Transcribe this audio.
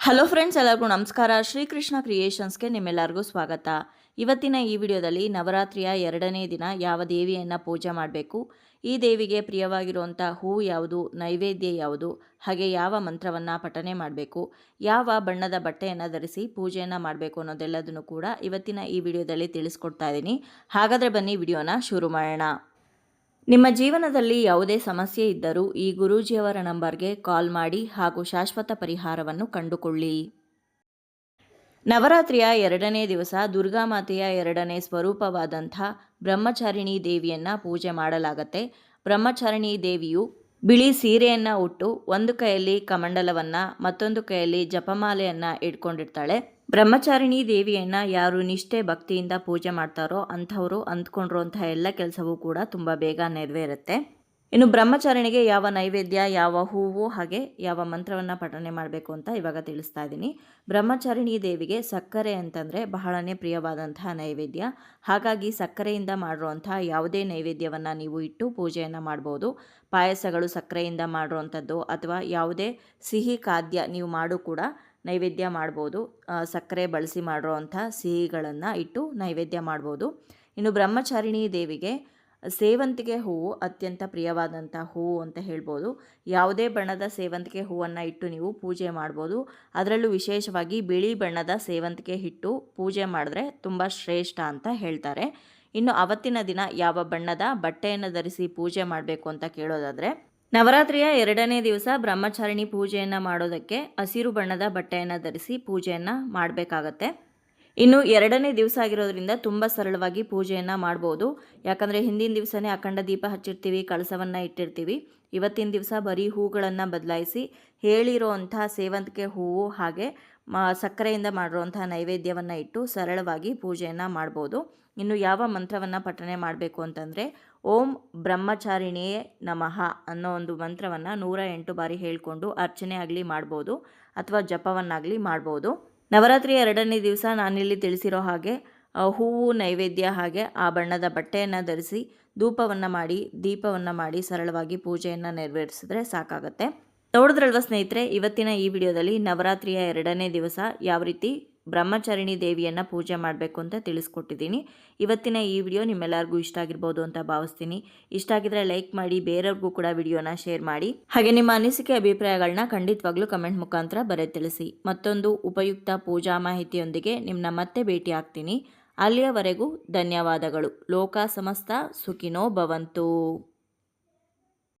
Hello friends ಎಲ್ಲರಿಗೂ ನಮಸ್ಕಾರ. ಶ್ರೀಕೃಷ್ಣ ಕ್ರಿಯೇಷನ್ಸ್ಗೆ ನಿಮ್ಮೆಲ್ಲರಿಗೂ ಸ್ವಾಗತ. ಇವತ್ತಿನ ಈ ವಿಡಿಯೋದಲ್ಲಿ ನವರಾತ್ರಿಯ ಎರಡನೇ ದಿನ ಯಾವ ದೇವಿಯನ್ನು ಪೂಜೆ ಮಾಡಬೇಕು? ಈ ದೇವಿಗೆ ಪ್ರಿಯವಾಗಿರುವಂಥ ಹೂವು ಯಾವುದು? ನೈವೇದ್ಯ ಯಾವುದು? ಹಾಗೆ ಯಾವ ಮಂತ್ರವನ್ನು ಪಠನೆ ಮಾಡಬೇಕು? ಯಾವ ಬಣ್ಣದ ಬಟ್ಟೆಯನ್ನು ಧರಿಸಿ ಪೂಜೆಯನ್ನು ಮಾಡಬೇಕು ಅನ್ನೋದೆಲ್ಲದನ್ನು ಕೂಡ ಇವತ್ತಿನ ಈ ವಿಡಿಯೋದಲ್ಲಿ ತಿಳಿಸ್ಕೊಡ್ತಾ ಇದ್ದೀನಿ ಹಾಗಾದರೆ ಬನ್ನಿ ವಿಡಿಯೋನ ಶುರು ಮಾಡೋಣ. ನಿಮ್ಮ ಜೀವನದಲ್ಲಿ ಯಾವುದೇ ಸಮಸ್ಯೆ ಇದ್ದರೂ ಈ ಗುರೂಜಿಯವರ ನಂಬರ್ಗೆ ಕಾಲ್ ಮಾಡಿ ಹಾಗೂ ಶಾಶ್ವತ ಪರಿಹಾರವನ್ನು ಕಂಡುಕೊಳ್ಳಿ. ನವರಾತ್ರಿಯ ಎರಡನೇ ದಿವಸ ದುರ್ಗಾಮಾತೆಯ ಎರಡನೇ ಸ್ವರೂಪವಾದಂಥ ಬ್ರಹ್ಮಚಾರಿಣಿ ದೇವಿಯನ್ನು ಪೂಜೆ ಮಾಡಲಾಗತ್ತೆ. ಬ್ರಹ್ಮಚಾರಿಣಿ ದೇವಿಯು ಬಿಳಿ ಸೀರೆಯನ್ನು ಉಟ್ಟು ಒಂದು ಕೈಯಲ್ಲಿ ಕಮಂಡಲವನ್ನು, ಮತ್ತೊಂದು ಕೈಯಲ್ಲಿ ಜಪಮಾಲೆಯನ್ನು ಇಟ್ಕೊಂಡಿರ್ತಾಳೆ. ಬ್ರಹ್ಮಚಾರಿಣಿ ದೇವಿಯನ್ನು ಯಾರು ನಿಷ್ಠೆ ಭಕ್ತಿಯಿಂದ ಪೂಜೆ ಮಾಡ್ತಾರೋ ಅಂಥವರು ಅಂದ್ಕೊಂಡಿರುವಂತಹ ಎಲ್ಲ ಕೆಲಸವೂ ಕೂಡ ತುಂಬ ಬೇಗ ನೆರವೇರುತ್ತೆ. ಇನ್ನು ಬ್ರಹ್ಮಚಾರಿಣಿಗೆ ಯಾವ ನೈವೇದ್ಯ, ಯಾವ ಹೂವು ಹಾಗೆ ಯಾವ ಮಂತ್ರವನ್ನು ಪಠನೆ ಮಾಡಬೇಕು ಅಂತ ಇವಾಗ ತಿಳಿಸ್ತಾ ಇದ್ದೀನಿ. ಬ್ರಹ್ಮಚಾರಿಣಿ ದೇವಿಗೆ ಸಕ್ಕರೆ ಅಂತಂದರೆ ಬಹಳನೇ ಪ್ರಿಯವಾದಂತಹ ನೈವೇದ್ಯ. ಹಾಗಾಗಿ ಸಕ್ಕರೆಯಿಂದ ಮಾಡಿರುವಂತಹ ಯಾವುದೇ ನೈವೇದ್ಯವನ್ನು ನೀವು ಇಟ್ಟು ಪೂಜೆಯನ್ನು ಮಾಡ್ಬೋದು. ಪಾಯಸಗಳು ಸಕ್ಕರೆಯಿಂದ ಮಾಡಿರುವಂಥದ್ದು ಅಥವಾ ಯಾವುದೇ ಸಿಹಿ ಖಾದ್ಯ ನೀವು ಮಾಡು ಕೂಡ ನೈವೇದ್ಯ ಮಾಡ್ಬೋದು. ಸಕ್ಕರೆ ಬಳಸಿ ಮಾಡಿರುವಂಥ ಸಿಹಿಗಳನ್ನು ಇಟ್ಟು ನೈವೇದ್ಯ ಮಾಡ್ಬೋದು. ಇನ್ನು ಬ್ರಹ್ಮಚಾರಿಣಿ ದೇವಿಗೆ ಸೇವಂತಿಗೆ ಹೂವು ಅತ್ಯಂತ ಪ್ರಿಯವಾದಂಥ ಹೂವು ಅಂತ ಹೇಳ್ಬೋದು. ಯಾವುದೇ ಬಣ್ಣದ ಸೇವಂತಿಗೆ ಹೂವನ್ನು ಇಟ್ಟು ನೀವು ಪೂಜೆ ಮಾಡ್ಬೋದು. ಅದರಲ್ಲೂ ವಿಶೇಷವಾಗಿ ಬಿಳಿ ಬಣ್ಣದ ಸೇವಂತಿಗೆ ಹಿಟ್ಟು ಪೂಜೆ ಮಾಡಿದ್ರೆ ತುಂಬ ಶ್ರೇಷ್ಠ ಅಂತ ಹೇಳ್ತಾರೆ. ಇನ್ನು ಅವತ್ತಿನ ದಿನ ಯಾವ ಬಣ್ಣದ ಬಟ್ಟೆಯನ್ನು ಧರಿಸಿ ಪೂಜೆ ಮಾಡಬೇಕು ಅಂತ ಕೇಳೋದಾದರೆ, ನವರಾತ್ರಿಯ ಎರಡನೇ ದಿವಸ ಬ್ರಹ್ಮಚಾರಿಣಿ ಪೂಜೆಯನ್ನು ಮಾಡೋದಕ್ಕೆ ಹಸಿರು ಬಣ್ಣದ ಬಟ್ಟೆಯನ್ನು ಧರಿಸಿ ಪೂಜೆಯನ್ನು ಮಾಡಬೇಕಾಗತ್ತೆ. ಇನ್ನು ಎರಡನೇ ದಿವಸ ಆಗಿರೋದ್ರಿಂದ ತುಂಬ ಸರಳವಾಗಿ ಪೂಜೆಯನ್ನು ಮಾಡ್ಬೋದು. ಯಾಕಂದರೆ ಹಿಂದಿನ ದಿವಸನೇ ಅಖಂಡ ದೀಪ ಹಚ್ಚಿರ್ತೀವಿ, ಕಳಸವನ್ನು ಇಟ್ಟಿರ್ತೀವಿ. ಇವತ್ತಿನ ದಿವಸ ಬರೀ ಹೂಗಳನ್ನು ಬದಲಾಯಿಸಿ ಹೇಳಿರೋ ಅಂಥ ಸೇವಂತಿಕೆ ಹೂವು ಹಾಗೆ ಸಕ್ಕರೆಯಿಂದ ಮಾಡಿರುವಂಥ ನೈವೇದ್ಯವನ್ನು ಇಟ್ಟು ಸರಳವಾಗಿ ಪೂಜೆಯನ್ನು ಮಾಡ್ಬೋದು. ಇನ್ನು ಯಾವ ಮಂತ್ರವನ್ನು ಪಠನೆ ಮಾಡಬೇಕು ಅಂತಂದರೆ, ಓಂ ಬ್ರಹ್ಮಚಾರಿಣಿಯೇ ನಮಃ ಅನ್ನೋ ಒಂದು ಮಂತ್ರವನ್ನು ನೂರ ಎಂಟು ಬಾರಿ ಹೇಳಿಕೊಂಡು ಅರ್ಚನೆ ಆಗಲಿ ಮಾಡ್ಬೋದು, ಅಥವಾ ಜಪವನ್ನಾಗಲಿ ಮಾಡ್ಬೋದು. ನವರಾತ್ರಿ ಎರಡನೇ ದಿವಸ ನಾನಿಲ್ಲಿ ತಿಳಿಸಿರೋ ಹಾಗೆ ಹೂವು ನೈವೇದ್ಯ ಹಾಗೆ ಆ ಬಣ್ಣದ ಬಟ್ಟೆಯನ್ನು ಧರಿಸಿ ಧೂಪವನ್ನು ಮಾಡಿ, ದೀಪವನ್ನು ಮಾಡಿ ಸರಳವಾಗಿ ಪೂಜೆಯನ್ನು ನೆರವೇರಿಸಿದ್ರೆ ಸಾಕಾಗತ್ತೆ. ನೋಡಿದ್ರಲ್ವ ಸ್ನೇಹಿತರೆ, ಇವತ್ತಿನ ಈ ವಿಡಿಯೋದಲ್ಲಿ ನವರಾತ್ರಿಯ ಎರಡನೇ ದಿವಸ ಯಾವ ರೀತಿ ಬ್ರಹ್ಮಚಾರಿಣಿ ದೇವಿಯನ್ನು ಪೂಜೆ ಮಾಡಬೇಕು ಅಂತ ತಿಳಿಸ್ಕೊಟ್ಟಿದ್ದೀನಿ. ಇವತ್ತಿನ ಈ ವಿಡಿಯೋ ನಿಮ್ಮೆಲ್ಲರಿಗೂ ಇಷ್ಟ ಆಗಿರ್ಬೋದು ಅಂತ ಭಾವಿಸ್ತೀನಿ. ಇಷ್ಟ ಆಗಿದ್ರೆ ಲೈಕ್ ಮಾಡಿ, ಬೇರೆಯವ್ರಿಗೂ ಕೂಡ ವಿಡಿಯೋನ ಶೇರ್ ಮಾಡಿ. ಹಾಗೆ ನಿಮ್ಮ ಅನಿಸಿಕೆ ಅಭಿಪ್ರಾಯಗಳನ್ನ ಖಂಡಿತವಾಗ್ಲೂ ಕಮೆಂಟ್ ಮುಖಾಂತರ ಬರೆ ತಿಳಿಸಿ ಮತ್ತೊಂದು ಉಪಯುಕ್ತ ಪೂಜಾ ಮಾಹಿತಿಯೊಂದಿಗೆ ನಿಮ್ಮನ್ನ ಮತ್ತೆ ಭೇಟಿ ಆಗ್ತೀನಿ. ಅಲ್ಲಿಯವರೆಗೂ ಧನ್ಯವಾದಗಳು. ಲೋಕ ಸಮಸ್ತ ಸುಖಿನೋ ಭವಂತು.